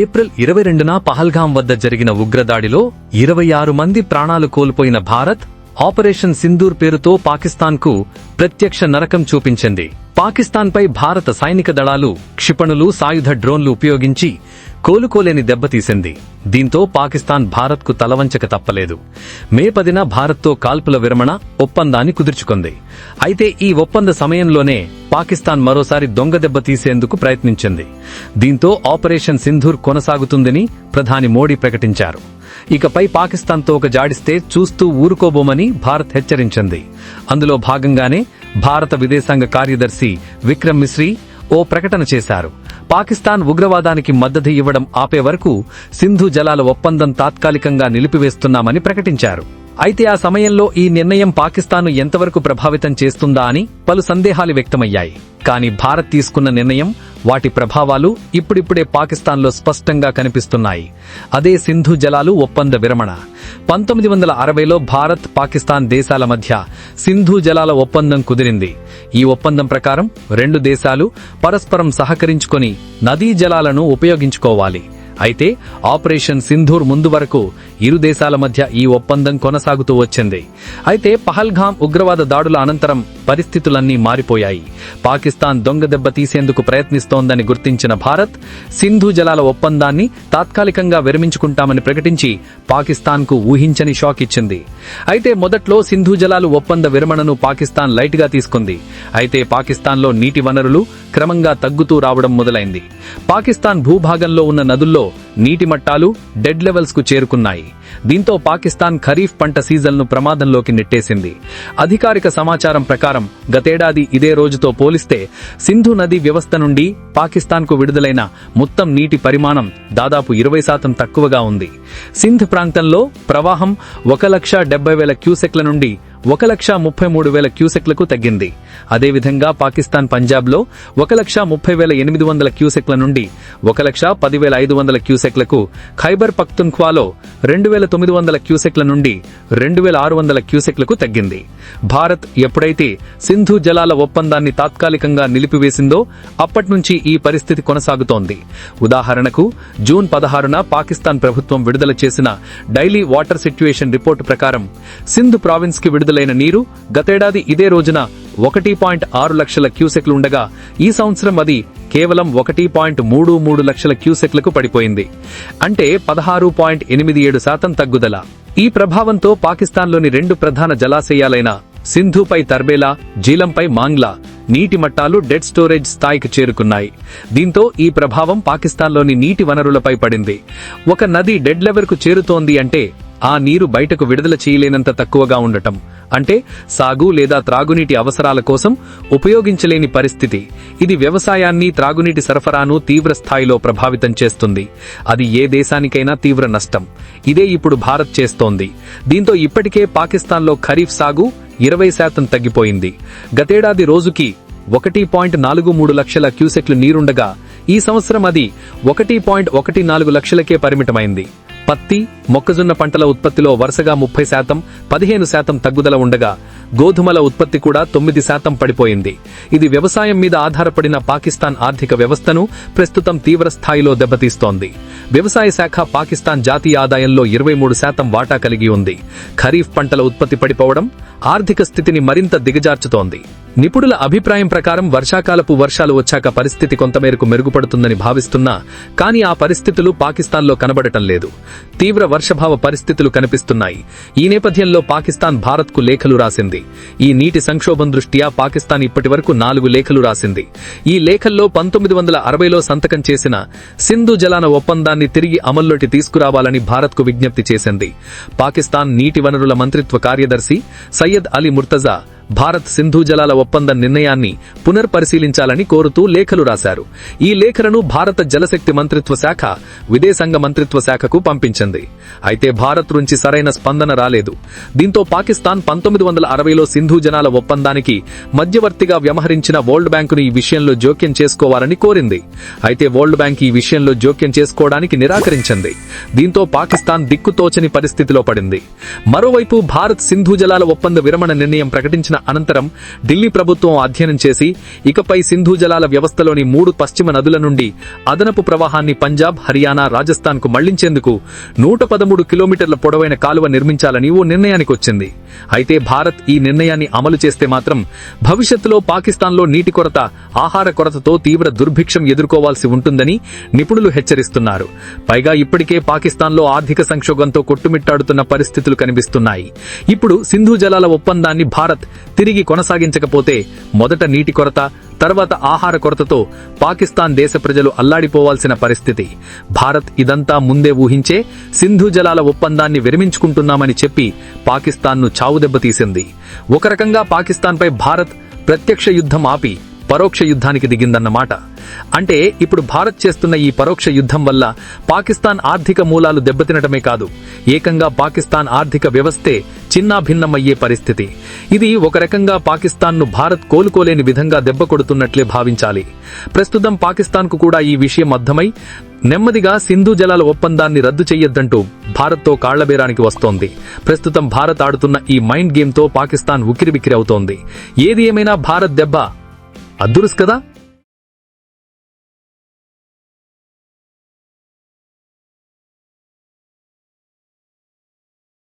April ఇరవై రెండున పహల్గాం వద్ద జరిగిన ఉగ్రదాడిలో ఇరవై ఆరు మంది ప్రాణాలు కోల్పోయిన భారత్ ఆపరేషన్ సింధూర్ పేరుతో పాకిస్తాన్కు ప్రత్యక్ష నరకం చూపించింది. పాకిస్తాన్పై భారత సైనిక దళాలు క్షిపణులు సాయుధ డ్రోన్లు ఉపయోగించి కోలుకోలేని దెబ్బతీసింది దీంతో పాకిస్తాన్ భారత్కు తలవంచక తప్పలేదు. మే పదిన భారత్తో కాల్పుల విరమణ ఒప్పందాన్ని కుదుర్చుకుంది. అయితే ఈ ఒప్పంద సమయంలోనే పాకిస్తాన్ మరోసారి దొంగ దెబ్బ తీసేందుకు ప్రయత్నించింది. దీంతో ఆపరేషన్ సింధూర్ కొనసాగుతుందని ప్రధాని మోడీ ప్రకటించారు. ఇకపై పాకిస్తాన్తో ఒక జాడిస్తే చూస్తూ ఊరుకోబోమని భారత్ హెచ్చరించింది. అందులో భాగంగానే భారత విదేశాంగ కార్యదర్శి విక్రమ్ మిశ్రీ ఓ ప్రకటన చేశారు. పాకిస్తాన్ ఉగ్రవాదానికి మద్దతు ఇవ్వడం ఆపే వరకు సింధు జలాల ఒప్పందం తాత్కాలికంగా నిలిపివేస్తున్నామని ప్రకటించారు. అయితే ఆ సమయంలో ఈ నిర్ణయం పాకిస్తాన్ను ఎంతవరకు ప్రభావితం చేస్తుందా అని పలు సందేహాలు వ్యక్తమయ్యాయి. కానీ భారత్ తీసుకున్న నిర్ణయం వాటి ప్రభావాలు ఇప్పుడిప్పుడే పాకిస్తాన్లో స్పష్టంగా కనిపిస్తున్నాయి. అదే సింధు జలాలు ఒప్పంద విరమణ. పంతొమ్మిది వందల అరవైలో భారత్ పాకిస్తాన్ దేశాల మధ్య సింధు జలాల ఒప్పందం కుదిరింది. ఈ ఒప్పందం ప్రకారం రెండు దేశాలు పరస్పరం సహకరించుకొని నదీ జలాలను ఉపయోగించుకోవాలి. అయితే ఆపరేషన్ సింధూర్ ముందు వరకు ఇరు దేశాల మధ్య ఈ ఒప్పందం కొనసాగుతూ వచ్చింది. అయితే పహల్గాం ఉగ్రవాద దాడుల అనంతరం పరిస్థితులన్నీ మారిపోయాయి. పాకిస్తాన్ దొంగ దెబ్బ తీసేందుకు ప్రయత్నిస్తోందని గుర్తించిన భారత్ సింధు జలాల ఒప్పందాన్ని తాత్కాలికంగా విరమించుకుంటామని ప్రకటించి పాకిస్తాన్కు ఊహించని షాక్ ఇచ్చింది. అయితే మొదట్లో సింధు జలాలు ఒప్పంద విరమణను పాకిస్తాన్ లైట్గా తీసుకుంది. అయితే పాకిస్తాన్లో నీటి వనరులు క్రమంగా తగ్గుతూ రావడం మొదలైంది. పాకిస్తాన్ భూభాగంలో ఉన్న నదుల్లో నీటి మట్టాలు డెడ్ లెవెల్స్కు చేరుకున్నాయి. దీంతో పాకిస్తాన్ ఖరీఫ్ పంట సీజన్ను ప్రమాదంలోకి నెట్టేసింది. అధికారిక సమాచారం ప్రకారం గతేడాది ఇదే రోజుతో పోలిస్తే సింధు నది వ్యవస్థ నుండి పాకిస్తాన్కు విడుదలైన మొత్తం నీటి పరిమాణం దాదాపు ఇరవై శాతం తక్కువగా ఉంది. సింధ్ ప్రాంతంలో ప్రవాహం ఒక లక్ష డెబ్బై వేల క్యూసెక్ల నుండి ఒక లక్ష ముప్పై మూడు వేల క్యూసెక్లకు తగ్గింది. అదేవిధంగా పాకిస్తాన్ పంజాబ్లో ఒక లక్ష ముప్పై వేల ఎనిమిది వందల క్యూసెక్ల నుండి ఒక లక్ష పదివేల ఐదు వందల క్యూసెక్లకు ఖైబర్ పఖ్తున్ఖ్వాలో రెండు వేల తొమ్మిది వందల క్యూసెక్ల నుండి రెండు వేల ఆరు వందల క్యూసెక్లకు తగ్గింది. భారత్ ఎప్పుడైతే సింధు జలాల ఒప్పందాన్ని తాత్కాలికంగా నిలిపివేసిందో అప్పటినుంచి ఈ పరిస్థితి కొనసాగుతోంది. ఉదాహరణకు జూన్ పదహారున పాకిస్తాన్ ప్రభుత్వం విడుదల చేసిన డైలీ వాటర్ సిట్యుయేషన్ రిపోర్టు ప్రకారం సింధు ప్రావిన్స్కి విడుదలైన నీరు గతేడాది ఇదే రోజున ఒకటి పాయింట్ ఆరు లక్షల క్యూసెక్లు ఉండగా ఈ సంవత్సరం అది కేవలం ఒకటి పాయింట్ మూడు మూడు లక్షల క్యూసెక్లకు పడిపోయింది. అంటే పదహారు పాయింట్ ఎనిమిది ఏడు శాతం తగ్గుదల. ఈ ప్రభావంతో పాకిస్తాన్లోని రెండు ప్రధాన జలాశయాలైన సింధుపై తర్బేలా జీలంపై మాంగ్లా నీటి మట్టాలు డెడ్ స్టోరేజ్ స్థాయికి చేరుకున్నాయి. దీంతో ఈ ప్రభావం పాకిస్తాన్లోని నీటి వనరులపై పడింది. ఒక నది డెడ్ లెవెల్కు చేరుతోంది అంటే ఆ నీరు బయటకు విడుదల చేయలేనంత తక్కువగా ఉండటం. అంటే సాగు లేదా త్రాగునీటి అవసరాల కోసం ఉపయోగించలేని పరిస్థితి. ఇది వ్యవసాయాన్ని త్రాగునీటి సరఫరాను తీవ్ర స్థాయిలో ప్రభావితం చేస్తుంది. అది ఏ దేశానికైనా తీవ్ర నష్టం. ఇదే ఇప్పుడు భారత్ చేస్తోంది. దీంతో ఇప్పటికే పాకిస్తాన్లో ఖరీఫ్ సాగు ఇరవై శాతం తగ్గిపోయింది. గతేడాది రోజుకి ఒకటి పాయింట్ నాలుగు మూడు లక్షల క్యూసెక్లు నీరుండగా ఈ సంవత్సరం అది ఒకటి పాయింట్ ఒకటి నాలుగు లక్షలకే పరిమితమైంది. పత్తి మొక్కజొన్న పంటల ఉత్పత్తిలో వరుసగా ముప్పై శాతం పదిహేను శాతం తగ్గుదల ఉండగా గోధుమల ఉత్పత్తి కూడా తొమ్మిది శాతం పడిపోయింది. ఇది వ్యవసాయం మీద ఆధారపడిన పాకిస్తాన్ ఆర్థిక వ్యవస్థను ప్రస్తుతం తీవ్ర స్థాయిలో దెబ్బతీస్తోంది. వ్యవసాయ శాఖ పాకిస్తాన్ జాతీయ ఆదాయంలో ఇరవై మూడు శాతం వాటా కలిగి ఉంది. ఖరీఫ్ పంటల ఉత్పత్తి పడిపోవడం ఆర్థిక స్థితిని మరింత దిగజార్చుతోంది. నిపుణుల అభిప్రాయం ప్రకారం వర్షాకాలపు వర్షాలు వచ్చాక పరిస్థితి కొంతమేరకు మెరుగుపడుతుందని భావిస్తున్నా కానీ ఆ పరిస్థితులు పాకిస్తాన్లో కనబడటం లేదు. తీవ్ర వర్షభావ పరిస్థితులు కనిపిస్తున్నాయి. ఈ నేపథ్యంలో పాకిస్తాన్ భారత్కు లేఖలు రాసింది. ఈ నీటి సంక్షోభం దృష్ట్యా పాకిస్తాన్ ఇప్పటివరకు నాలుగు లేఖలు రాసింది. ఈ లేఖల్లో పంతొమ్మిది వందల అరవైలో సంతకం చేసిన సింధు జలాన ఒప్పందాన్ని తిరిగి అమల్లోకి తీసుకురావాలని భారత్కు విజ్ఞప్తి చేసింది. పాకిస్తాన్ నీటి వనరుల మంత్రిత్వ కార్యదర్శి సయ్యద్ అలీ ముర్తజా భారత్ సింధు జలాల ఒప్పంద నిర్ణయాన్ని పునర్పరిశీలించాలని కోరుతూ లేఖలు రాశారు. ఈ లేఖలను భారత జలశక్తి మంత్రిత్వ శాఖ విదేశాంగ మంత్రిత్వ శాఖకు పంపించింది. అయితే భారత్ నుంచి సరైన స్పందన రాలేదు. దీంతో పాకిస్తాన్ పంతొమ్మిది వందల అరవైలో సింధు జనాల ఒప్పందానికి మధ్యవర్తిగా వ్యవహరించిన వరల్డ్ బ్యాంకును ఈ విషయంలో జోక్యం చేసుకోవాలని కోరింది. అయితే వరల్డ్ బ్యాంక్ ఈ విషయంలో జోక్యం చేసుకోవడానికి నిరాకరించింది. దీంతో పాకిస్తాన్ దిక్కుతోచని పరిస్థితిలో పడింది. మరోవైపు భారత్ సింధు జలాల ఒప్పంద విరమణ నిర్ణయం ప్రకటించిన చేసిన అనంతరం ఢిల్లీ ప్రభుత్వం అధ్యయనం చేసి ఇకపై సింధు జలాల వ్యవస్థలోని మూడు పశ్చిమ నదుల నుండి అదనపు ప్రవాహాన్ని పంజాబ్ హర్యానా రాజస్థాన్కు మళ్ళించేందుకు నూట పదమూడు కిలోమీటర్ల పొడవైన కాలువ నిర్మించాలని ఓ నిర్ణయానికి వచ్చింది. అయితే భారత్ ఈ నిర్ణయాన్ని అమలు చేస్తే మాత్రం భవిష్యత్తులో పాకిస్తాన్లో నీటి కొరత ఆహార కొరతతో తీవ్ర దుర్భిక్షం ఎదుర్కోవాల్సి ఉంటుందని నిపుణులు హెచ్చరిస్తున్నారు. పైగా ఇప్పటికే పాకిస్తాన్లో ఆర్థిక సంక్షోభంతో కొట్టుమిట్టాడుతున్న పరిస్థితులు కనిపిస్తున్నాయి. ఇప్పుడు సింధు జలాల ఒప్పందాన్ని భారత్ తిరిగి కొనసాగించకపోతే మొదట నీటి కొరత తర్వాత ఆహార కొరతతో పాకిస్తాన్ దేశ ప్రజలు అల్లాడిపోవాల్సిన పరిస్థితి. భారత్ ఇదంతా ముందే ఊహించే సింధు జలాల ఒప్పందాన్ని విరమించుకుంటున్నామని చెప్పి పాకిస్తాన్ను చావుదెబ్బతీసింది ఒక రకంగా పాకిస్తాన్పై భారత్ ప్రత్యక్ష యుద్ధం ఆపి పరోక్ష యుద్ధానికి దిగిందన్నమాట. అంటే ఇప్పుడు భారత్ చేస్తున్న ఈ పరోక్ష యుద్ధం వల్ల పాకిస్తాన్ ఆర్థిక మూలాలు దెబ్బతినటమే కాదు ఏకంగా పాకిస్తాన్ ఆర్థిక వ్యవస్థే చిన్నాభిన్నమయ్యే పరిస్థితి. ఇది ఒక రకంగా పాకిస్తాన్ను భారత్ కోలుకోలేని విధంగా దెబ్బ కొడుతున్నట్లే భావించాలి. ప్రస్తుతం పాకిస్తాన్కు కూడా ఈ విషయం అర్థమై నెమ్మదిగా సింధు జలాల ఒప్పందాన్ని రద్దు చెయ్యొద్దంటూ భారత్తో కాళ్ళబేరానికి వస్తోంది. ప్రస్తుతం భారత్ ఆడుతున్న ఈ మైండ్ గేమ్తో పాకిస్తాన్ ఉక్కిరిబిక్కిరి అవుతోంది. ఏది ఏమైనా భారత్ దెబ్బ అద్దురుస్ కదా?